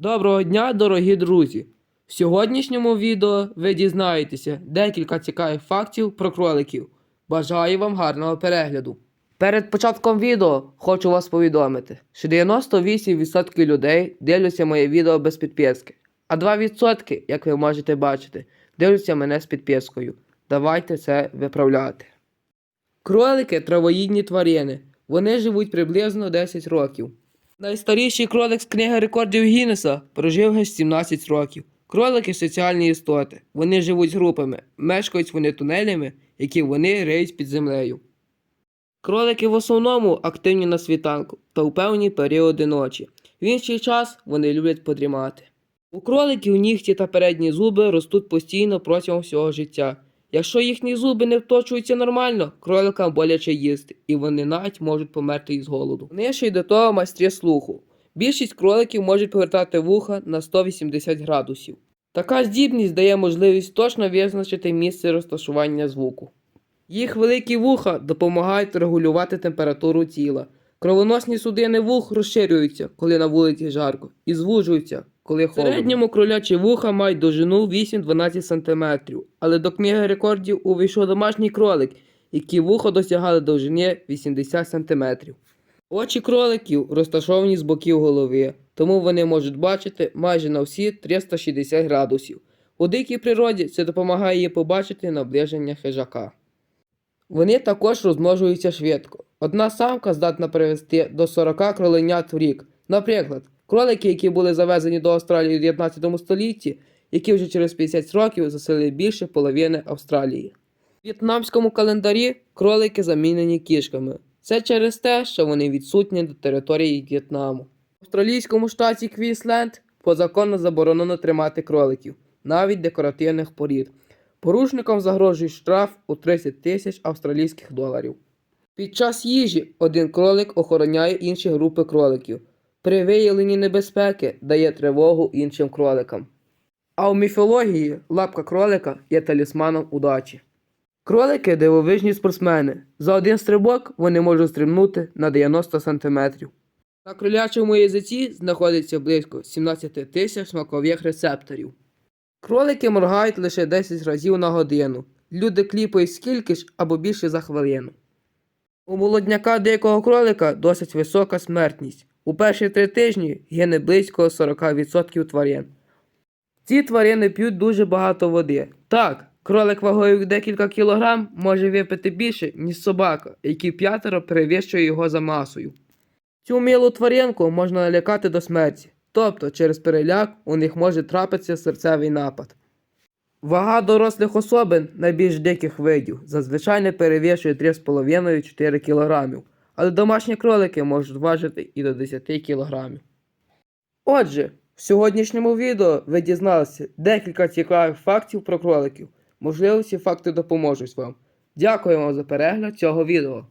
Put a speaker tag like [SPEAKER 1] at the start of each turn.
[SPEAKER 1] Доброго дня, дорогі друзі! В сьогоднішньому відео ви дізнаєтеся декілька цікавих фактів про кроликів. Бажаю вам гарного перегляду. Перед початком відео хочу вас повідомити, що 98% людей дивляться моє відео без підписки, а 2%, як ви можете бачити, дивляться мене з підпискою. Давайте це виправляти. Кролики травоїдні тварини. Вони живуть приблизно 10 років. Найстаріший кролик з книги рекордів Гіннеса прожив аж 17 років. Кролики соціальні істоти. Вони живуть групами, мешкають вони тунелями, які вони риють під землею. Кролики в основному активні на світанку та у певні періоди ночі. В інший час вони люблять подрімати. У кроликів нігті та передні зуби ростуть постійно протягом всього життя. Якщо їхні зуби не вточуються нормально, кроликам боляче їсти, і вони навіть можуть померти із голоду. Вони ще й до того майстрі слуху. Більшість кроликів можуть повертати вуха на 180 градусів. Така здібність дає можливість точно визначити місце розташування звуку. Їх великі вуха допомагають регулювати температуру тіла. Кровоносні судини вух розширюються, коли на вулиці жарко, і звужуються, коли холодно. В середньому кролячі вуха мають довжину 8-12 см, але до книги рекордів увійшов домашній кролик, які вуха досягали довжини 80 см. Очі кроликів розташовані з боків голови, тому вони можуть бачити майже на всі 360 градусів. У дикій природі це допомагає їй побачити наближення хижака. Вони також розмножуються швидко. Одна самка здатна привести до 40 кроленят в рік. Наприклад, кролики, які були завезені до Австралії у 19 столітті, які вже через 50 років заселили більше половини Австралії. В в'єтнамському календарі кролики замінені кішками. Це через те, що вони відсутні до території В'єтнаму. В австралійському штаті Квісленд по закону заборонено тримати кроликів, навіть декоративних порід. Порушникам загрожує штраф у 30 тисяч австралійських доларів. Під час їжі один кролик охороняє інші групи кроликів. При виявленні небезпеки дає тривогу іншим кроликам. А у міфології лапка кролика є талісманом удачі. Кролики дивовижні спортсмени. За один стрибок вони можуть стрибнути на 90 см. На кролячому язиці знаходиться близько 17 тисяч смакових рецепторів. Кролики моргають лише 10 разів на годину. Люди кліпають скільки ж або більше за хвилину. У молодняка дикого кролика досить висока смертність. У перші три тижні гине близько 40% тварин. Ці тварини п'ють дуже багато води. Так, кролик вагою декілька кілограм може випити більше, ніж собака, який п'ятеро перевищує його за масою. Цю милу тваринку можна налякати до смерті, тобто через переляк у них може трапитися серцевий напад. Вага дорослих особин найбільш диких видів зазвичай не перевищує 3,5-4 кг, але домашні кролики можуть важити і до 10 кг. Отже, в сьогоднішньому відео ви дізналися декілька цікавих фактів про кроликів. Можливо, ці факти допоможуть вам. Дякуємо за перегляд цього відео.